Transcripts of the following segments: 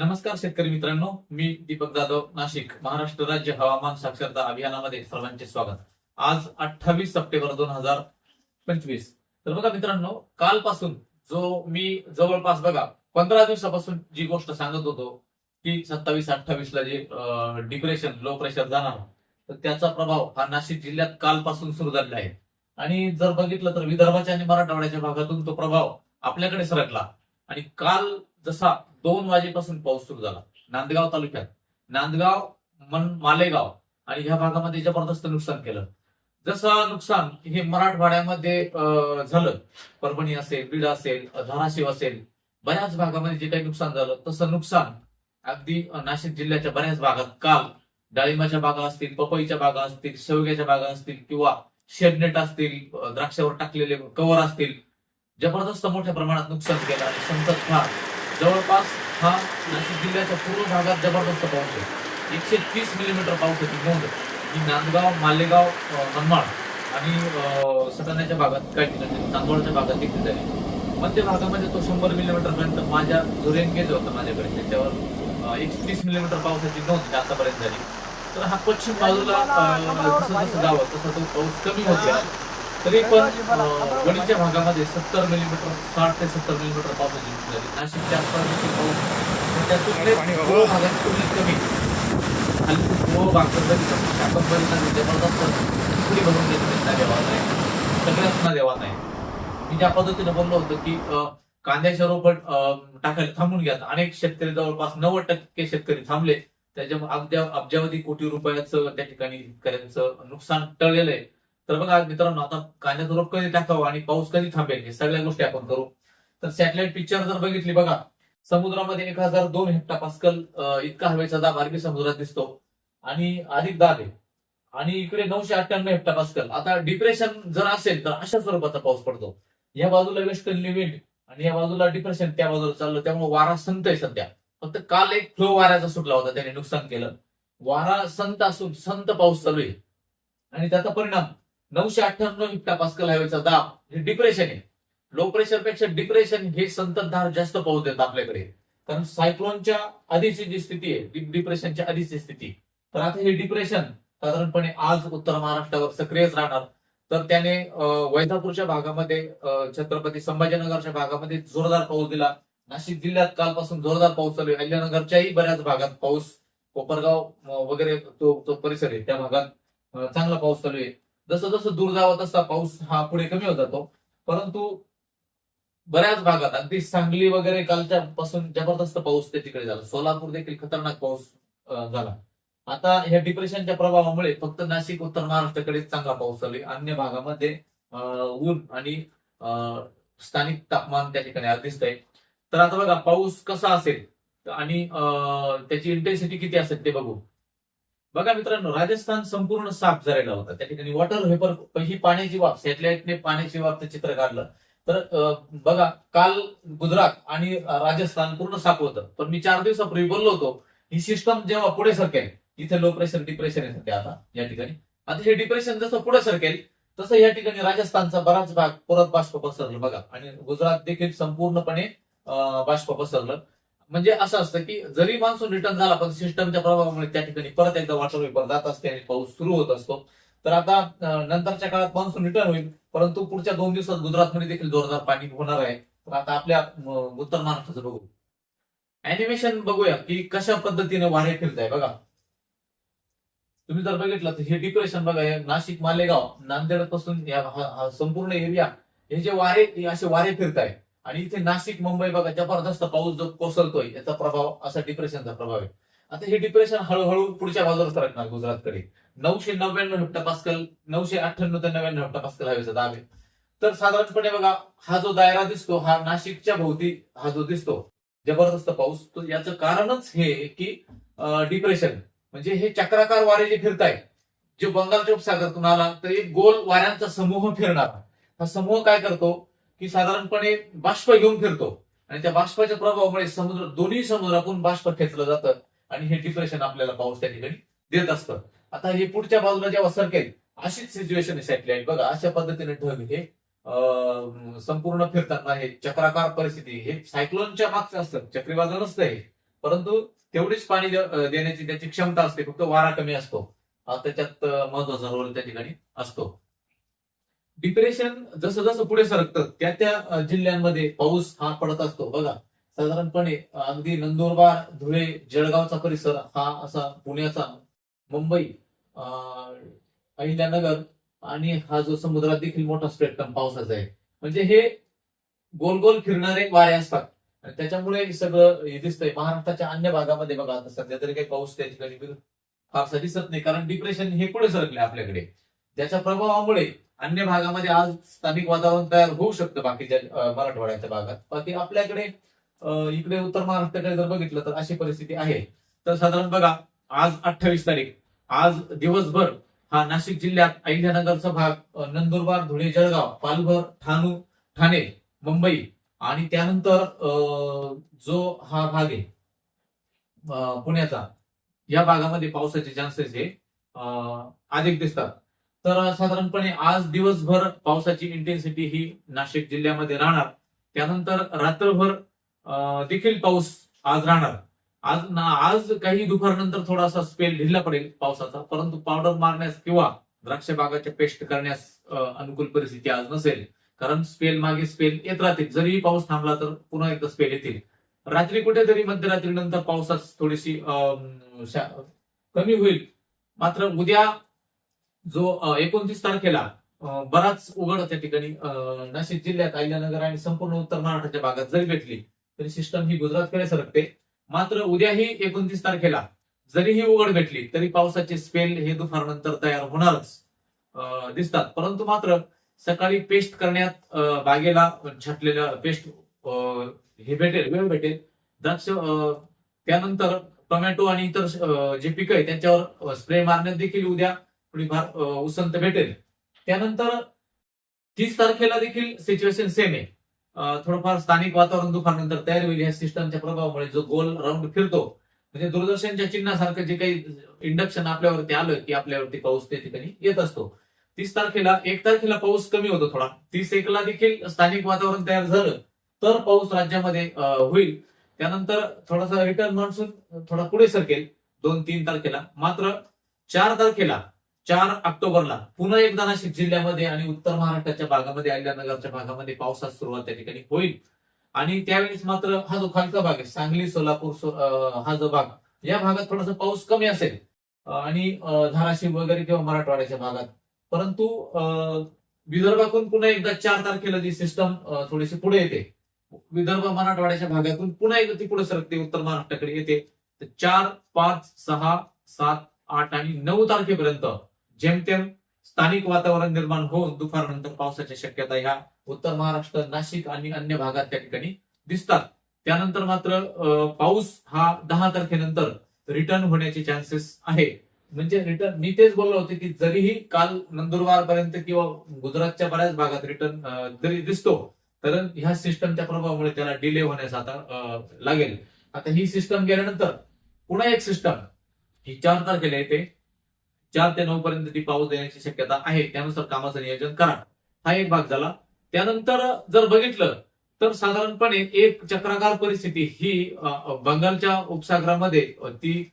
नमस्कार शेतकरी मित्रांनो मी दीपक जाधव नाशिक महाराष्ट्र राज्य हवामान साक्षरता अभियानामध्ये सर्वांचे स्वागत. आज अठ्ठावीस सप्टेंबर दोन हजार पंचवीस. तर बघा मित्रांनो कालपासून जो मी जवळपास बघा पंधरा दिवसापासून जी गोष्ट सांगत होतो की सत्तावीस अठ्ठावीस ला जे डिप्रेशन लो प्रेशर जाणार तर त्याचा प्रभाव हा नाशिक जिल्ह्यात कालपासून सुरू झालेला आहे. आणि जर बघितलं तर विदर्भाच्या आणि मराठवाड्याच्या भागातून तो प्रभाव आपल्याकडे सरकला. आणि काल जसा दोन वाजेपासून पाऊस सुरू झाला नांदगाव तालुक्यात. नांदगाव मन मालेगाव आणि ह्या भागामध्ये जबरदस्त नुकसान केलं. जसं नुकसान हे मराठवाड्यामध्ये अं, झालं. परभणी असेल बीड असेल धाराशिव असेल बऱ्याच भागामध्ये जे काही नुकसान झालं तसं नुकसान अगदी नाशिक जिल्ह्याच्या बऱ्याच भागात काल डाळिंबाच्या बागा असतील पपईच्या बागा असतील शेवग्याच्या बागा असतील किंवा शेडनेट असतील द्राक्षावर टाकलेले कव्हर असतील जबरदस्त मोठ्या प्रमाणात नुकसान केलं आणि संततधार जवळपास हा नाशिक जिल्ह्याच्या पूर्व भागात जबरदस्त पाऊस आहे. एकशे तीस मिलीमीटर पावसाची नोंद. ही नांदगाव मालेगाव मनमाड आणि सटाण्याच्या भागात काही ठिकाणी चांदवडच्या भागात देखील झाली मध्य भागामध्ये तो शंभर मिलीमीटर पर्यंत माझ्या जो रेनगेज होता माझ्याकडे. त्याच्यावर एकशे तीस मिलीमीटर पावसाची नोंद आतापर्यंत झाली. तर हा पश्चिम बाजूला जसं जसं जावं तसं तो पाऊस कमी होत गेला. तरी पण वणीच्या भागामध्ये सत्तर मिलीमीटर साठ ते सत्तर मिलीमीटर पावसाची झाली. नाशिकच्या आसपास पाऊस त्या तुलनेत कमी. जबरदस्त आहे सगळ्याच आहे मी ज्या पद्धतीने बोललो होतो की कांद्याच्या रोपट अं, टाकायला थांबून घ्या. अनेक शेतकरी जवळपास नव्वद टक्के शेतकरी थांबले. त्याच्यामुळे अब्जा अब्जावधी कोटी रुपयाचं त्या ठिकाणी शेतकऱ्यांचं नुकसान टळलेलं आहे. तर बघा मित्रांनो आता कांद्याचं रोप कधी टाकावं आणि पाऊस कधी थांबेल हे सगळ्या गोष्टी आपण करू. तर सॅटेलाइट पिक्चर जर बघितली बघा समुद्रामध्ये एक हजार दोन हेक्टा पास्कल इतका हवेचा दाब अरबी समुद्रात दिसतो. आणि अधिक दाब आहे. आणि इकडे नऊशे अठ्ठ्याण्णव हेक्टा पास्कल आता डिप्रेशन जर असेल तर अशा स्वरूपाचा पाऊस पडतो. या बाजूला वेस्टर्न विंड आणि या बाजूला डिप्रेशन त्या बाजूला चाललं. त्यामुळे वारा संत आहे सध्या. फक्त काल एक फ्लो वाऱ्याचा सुटला होता त्याने नुकसान केलं. वारा संत असून संत पाऊस चालू आहे. आणि त्याचा परिणाम नऊशे अठ्ठ्याण्णव हेक्टा पास्कल हवेचा दाब हे डिप्रेशन आहे. लो प्रेशरपेक्षा डिप्रेशन हे संततधार जास्त पाऊस देतात आपल्याकडे. कारण सायक्लोनच्या आधीची जी स्थिती आहे डिप्रेशनच्या आधीची स्थिती तर आता हे डिप्रेशन साधारणपणे आज उत्तर महाराष्ट्रावर सक्रियच राहणार. तर त्याने वैजापूरच्या भागामध्ये छत्रपती संभाजीनगरच्या भागामध्ये जोरदार पाऊस दिला. नाशिक जिल्ह्यात कालपासून जोरदार पाऊस चालू आहे. अहिल्यानगरच्याही बऱ्याच भागात पाऊस कोपरगाव वगैरे तो तो परिसर आहे. त्या भागात चांगला पाऊस चालू आहे. जसं जसं दूर जावं तसा पाऊस हा पुढे कमी होत जातो. परंतु बऱ्याच भागात अगदी सांगली वगैरे कालच्या पासून जबरदस्त पाऊस त्या तिकडे झाला. सोलापूर देखील खतरनाक पाऊस झाला. आता ह्या डिप्रेशनच्या प्रभावामुळे फक्त नाशिक उत्तर महाराष्ट्राकडे चांगला पाऊस चालू अन्य भागामध्ये ऊन आणि स्थानिक तापमान त्या ठिकाणी आज आहे तर आता बघा पाऊस कसा असेल आणि त्याची इंटेन्सिटी किती असेल ते बघू. बघा मित्रांनो राजस्थान संपूर्ण साफ झालेला होता. त्या ठिकाणी वॉटर व्हेपर ही पाण्याची वाफ सॅटेलाइटने पाण्याची वाफ चित्र काढलं. तर बघा काल गुजरात आणि राजस्थान पूर्ण साफ होतं. पण मी चार दिवसापूर्वी बोललो होतो ही सिस्टम जेव्हा पुढे सरकेल इथे लो प्रेशर डिप्रेशन आहे सध्या आता या ठिकाणी. आता हे डिप्रेशन जसं पुढे सरकेल तसं या ठिकाणी राजस्थानचा बराच भाग परत बाष्प पसरलं बघा. आणि गुजरात देखील संपूर्णपणे बाष्प पसरलं. म्हणजे असं असतं की जरी मान्सून रिटर्न झाला पण सिस्टमच्या प्रभावामुळे त्या ठिकाणी परत एकदा वॉटर वेपर जात असते आणि पाऊस सुरू होत असतो. तर आता नंतरच्या काळात मान्सून रिटर्न होईल परंतु पुढच्या दोन दिवसात गुजरातमध्ये देखील जोरदार पाणी होणार आहे. तर आता आपल्या उत्तर महाराष्ट्राचं बघू. अॅनिमेशन बघूया की कशा पद्धतीने वारे फिरत आहे बघा. तुम्ही जर बघितलं तर हे डिप्रेशन बघा हे नाशिक मालेगाव नांदेडपासून या संपूर्ण एरिया हे जे वारे असे वारे फिरत आहे आणि इथे नाशिक मुंबई बघा जबरदस्त पाऊस जो कोसळतोय याचा प्रभाव असा डिप्रेशनचा प्रभाव आहे. आता हे डिप्रेशन हळूहळू पुढच्या बाजूला सरकणार गुजरातकडे. नऊशे नव्याण्णव हेक्टर पास्कल नऊशे अठ्ठ्याण्णव ते नव्याण्णव हेक्टर पास्कल हवेचा दाब आहे. तर साधारणपणे बघा हा जो दायरा दिसतो हा नाशिकच्या भोवती हा जो दिसतो जबरदस्त पाऊस तो याचं कारणच हे की डिप्रेशन म्हणजे हे चक्राकार वारे जे फिरताय जे बंगालच्या उपसागरातून आला तर एक गोल वाऱ्यांचा समूह फिरणार. हा समूह काय करतो? की साधारणपणे बाष्प घेऊन फिरतो. आणि त्या बाष्पाच्या प्रभावामुळे समुद्र दोन्ही समुद्रातून बाष्प खेचलं जातं आणि हे डिप्रेशन आपल्याला पाऊस त्या ठिकाणी देत असतं. आता हे पुढच्या बाजूला जेव्हा सरकेल अशीच सिच्युएशन आहे बघा अशा पद्धतीने ढग हे संपूर्ण फिरताना हे चक्राकार परिस्थिती हे सायक्लोनच्या मागचं असतं. चक्रीवादळ नसतं हे. परंतु तेवढीच पाणी देण्याची त्याची क्षमता असते. फक्त वारा कमी असतो. त्याच्यात महत्त्वाचा रोल त्या ठिकाणी असतो. डिप्रेशन जसं जसं पुढे सरकतं त्या त्या जिल्ह्यांमध्ये पाऊस हा पडत असतो. बघा साधारणपणे अगदी नंदुरबार धुळे जळगावचा परिसर हा असा पुण्याचा मुंबई अहिल्यानगर आणि हा जो समुद्रात देखील मोठा स्पेक्ट्रम पावसाचा आहे. म्हणजे हे गोल गोल फिरणारे वारे असतात. आणि त्याच्यामुळे हे सगळं हे दिसतंय. महाराष्ट्राच्या अन्य भागामध्ये बघा आता सध्या तरी काही पाऊस त्या ठिकाणी फारसा दिसत नाही. कारण डिप्रेशन हे पुढे सरकले आपल्याकडे. ज्याच्या प्रभावामुळे अन्य भागामध्ये आज स्थानिक वातावरण तयार होऊ शकतं बाकीच्या मराठवाड्याच्या भागात. बाकी आपल्याकडे इकडे उत्तर महाराष्ट्राकडे जर बघितलं तर अशी परिस्थिती आहे. तर साधारण बघा आज अठ्ठावीस तारीख. आज दिवसभर हा नाशिक जिल्ह्यात अहिल्यानगरचा भाग नंदुरबार धुळे जळगाव पालघर ठाणू ठाणे मुंबई आणि त्यानंतर अं, जो हा भाग आहे अं, पुण्याचा या भागामध्ये पावसाचे चान्सेस हे अधिक दिसतात. तर साधारणपणे आज दिवसभर पावसाची इंटेन्सिटी ही नाशिक जिल्ह्यामध्ये राहणार. त्यानंतर रात्रभर देखील पाऊस आज राहणार. आज ना आज काही दुपारनंतर थोडासा स्पेल ढिल्ला पडेल पावसाचा परंतु पावडर मारण्यास किंवा द्राक्ष बागाच्या पेस्ट करण्यास अनुकूल परिस्थिती आज नसेल. कारण स्पेल मागे स्पेल येत राहतील. जरी पाऊस थांबला तर पुन्हा एकदा स्पेल येतील. रात्री कुठेतरी मध्यरात्रीनंतर पावसात थोडीशी अं, कमी होईल. मात्र उद्या जो एकोणतीस तारखेला बराच उघड त्या ठिकाणी नाशिक जिल्ह्यात अहिल्यानगर आणि संपूर्ण उत्तर महाराष्ट्राच्या भागात जरी भेटली तरी सिस्टम ही गुजरातकडे सरकते. मात्र उद्याही एकोणतीस तारखेला जरी ही उघड भेटली तरी पावसाचे स्पेल हे दुपारनंतर तयार होणारच अं, दिसतात. परंतु मात्र सकाळी पेस्ट करण्यात बागेला छाटलेलं पेस्ट अं, हे भेटेल वेळ भेटेल. द्राक्ष त्यानंतर टोमॅटो आणि इतर जे पिकं आहे त्यांच्यावर स्प्रे मारण्यात देखील उद्या थोडीफार उसंत भेटेल. त्यानंतर तीस तारखेला देखील सिच्युएशन सेम आहे. थोडंफार स्थानिक वातावरण दुपारनंतर तयार होईल या सिस्टमच्या प्रभावामुळे जो गोल राऊंड फिरतो. म्हणजे दूरदर्शनच्या चिन्हासारखं जे काही इंडक्शन आपल्यावरती आलं की आपल्यावरती पाऊस त्या ठिकाणी येत असतो. तीस तारखेला एक तारखेला पाऊस कमी होतो थोडा. तीस एकला देखील स्थानिक वातावरण तयार झालं तर पाऊस राज्यामध्ये होईल. त्यानंतर थोडासा रिटर्न मान्सून थोडा पुढे सरकेल दोन तीन तारखेला. मात्र चार तारखेला चार ऑक्टोबरला पुन्हा एकदा नाशिक जिल्ह्यामध्ये आणि उत्तर महाराष्ट्राच्या भागामध्ये अहिल्यानगरच्या भागामध्ये पावसास सुरुवात त्या ठिकाणी होईल. आणि त्यावेळेस मात्र हा जो खालचा भाग आहे सांगली सोलापूर सो- हा जो भाग या भागात थोडासा पाऊस कमी असेल. आणि धाराशिव वगैरे किंवा मराठवाड्याच्या भागात. परंतु अं, विदर्भातून पुन्हा एकदा चार तारखेला जी सिस्टम थोडीशी पुढे येते विदर्भ मराठवाड्याच्या भागातून पुन्हा एकदा ती पुढे सरकते उत्तर महाराष्ट्राकडे येते. तर चार पाच सहा सात आठ आणि नऊ तारखेपर्यंत जेमतेम स्थानिक वातावरण निर्माण होऊन दुपारनंतर पावसाच्या शक्यता ह्या उत्तर महाराष्ट्र नाशिक आणि अन्य भागात त्या ठिकाणी दिसतात. त्यानंतर मात्र पाऊस हा दहा तारखेनंतर रिटर्न होण्याचे चान्सेस आहे. म्हणजे रिटर्न मी तेच बोललो होते की जरीही काल नंदुरबार पर्यंत किंवा गुजरातच्या बऱ्याच भागात रिटर्न जरी दिसतो तर ह्या सिस्टमच्या प्रभावामुळे त्याला डिले होण्यास आता लागेल. आता ही सिस्टम गेल्यानंतर पुन्हा एक सिस्टम ही चार तारखेला येते. चार ते नऊ पर्यंत ती पाऊस देण्याची शक्यता आहे. त्यानुसार कामाचं नियोजन करा. हा एक भाग झाला. त्यानंतर जर बघितलं तर साधारणपणे एक चक्राकार परिस्थिती ही बंगालच्या उपसागरामध्ये ती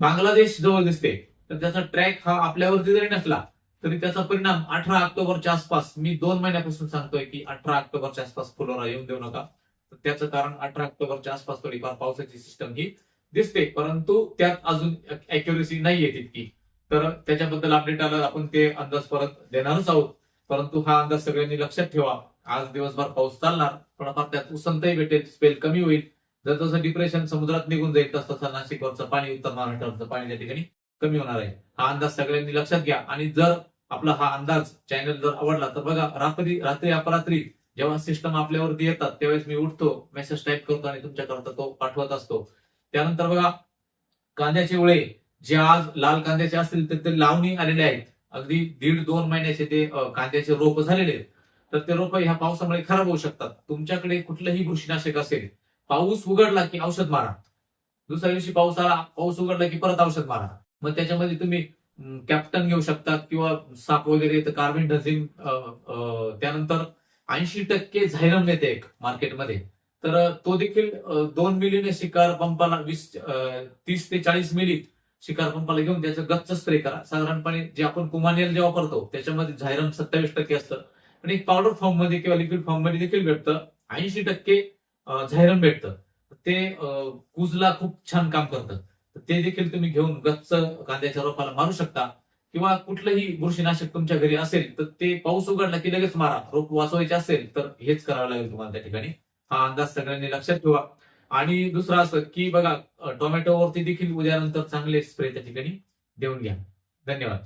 बांगलादेश जवळ दिसते. तर त्याचा ट्रॅक हा आपल्यावरती जरी नसला तरी त्याचा परिणाम अठरा ऑक्टोबरच्या आसपास मी दोन महिन्यापासून सांगतोय की अठरा ऑक्टोबरच्या आसपास फुलोरा येऊन देऊ नका. तर त्याचं कारण अठरा ऑक्टोबरच्या आसपास थोडीफार पावसाची सिस्टम ही दिसते. परंतु त्यात अजून अॅक्युरेसी नाहीये तितकी. तर त्याच्याबद्दल अपडेट आलं आपण ते अंदाज परत देणारच आहोत. परंतु हा अंदाज सगळ्यांनी लक्षात ठेवा. आज दिवसभर पाऊस चालणार थोडाफार त्यात उसंतही भेटेल स्पेल कमी होईल. जर जसं डिप्रेशन समुद्रात निघून जाईल तसं तसं नाशिकवरचं पाणी उत्तर महाराष्ट्रावरचं पाणी त्या ठिकाणी कमी होणार आहे. हा अंदाज सगळ्यांनी लक्षात घ्या. आणि जर आपला हा अंदाज चॅनल जर आवडला तर बघा रात्री रात्री अपरात्री जेव्हा सिस्टम आपल्यावरती येतात त्यावेळेस मी उठतो मेसेज टाईप करतो आणि तुमच्याकरता तो पाठवत असतो. त्यानंतर बघा कांद्याचे उळे जे आज लाल कांद्याचे असतील तर ते लावणी आलेले आहेत. अगदी दीड दोन महिन्याचे ते कांद्याचे रोप झालेले आहेत. तर ते रोप ह्या पावसामुळे खराब होऊ शकतात. तुमच्याकडे कुठलंही बुरशीनाशक असेल पाऊस उघडला की औषध मारा. दुसऱ्या दिवशी पाऊस आला पाऊस उघडला की परत औषध मारा. मग त्याच्यामध्ये तुम्ही कॅप्टन घेऊ शकतात किंवा साप वगैरे तर कार्बन डझिन त्यानंतर ऐंशी टक्के झायरम येते एक मार्केटमध्ये. तर तो देखील दोन मिलीने शिकार पंपाला वीस तीस ते चाळीस मिली शिकार पंपाला घेऊन त्याचं गच्च स्प्रे करा. साधारणपणे जे आपण कुमानियल जे वापरतो त्याच्यामध्ये झायरम सत्तावीस टक्के असतं. पण एक पावडर फॉर्ममध्ये किंवा लिक्विड फॉर्ममध्ये देखील भेटतं. ऐंशी टक्के झायरम भेटतं. ते कुजला खूप छान काम करतं. ते देखील तुम्ही घेऊन गच्च कांद्याच्या रोपाला मारू शकता. किंवा कुठलंही बुरशीनाशक तुमच्या घरी असेल तर ते पाऊस उघडला की लगेच मारा. रोप वाचवायचे असेल तर हेच करावं लागेल तुम्हाला त्या ठिकाणी. हा अंदाज सगळ्यांनी लक्षात ठेवा. आणि दुसरं असं की बघा टोमॅटो टोमॅटोवरती देखील उद्यानंतर चांगले स्प्रे त्या ठिकाणी देऊन घ्या. धन्यवाद.